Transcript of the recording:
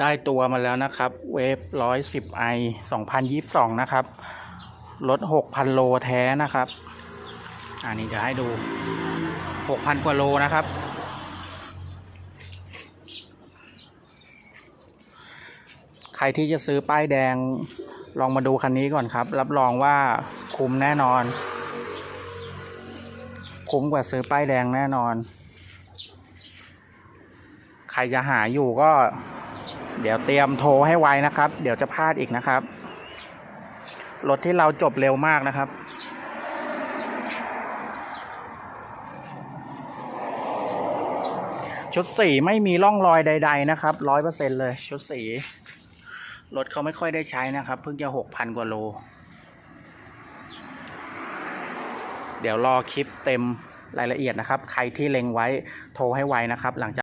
ได้ตัวมาแล้วนะครับ เวฟร้อยสิบไอสองพันยี่สิบสองนะครับรถหกพันโลแท้นะครับ อันนี้จะให้ดูหกพันกว่าโลนะครับ ใครที่จะซื้อป้ายแดงลองมาดูคันนี้ก่อนครับ รับรองว่าคุ้มแน่นอน คุ้มกว่าซื้อป้ายแดงแน่นอน ใครจะหาอยู่ก็ เดี๋ยวเตรียมโทรให้ไวนะครับ เดี๋ยวจะพลาดอีกนะครับ รถที่เราจบเร็วมากนะครับ ชุดสีไม่มีร่องรอยใด ๆ นะครับร้อยเปอร์เซ็นเลย ชุดสีรถเขาไม่ค่อยได้ใช้นะครับ เพิ่งจะหกพันกว่าโล เดี๋ยวรอคลิปเต็มรายละเอียดนะครับ ใครที่เล็งไว้โทรให้ไวนะครับ หลังจาก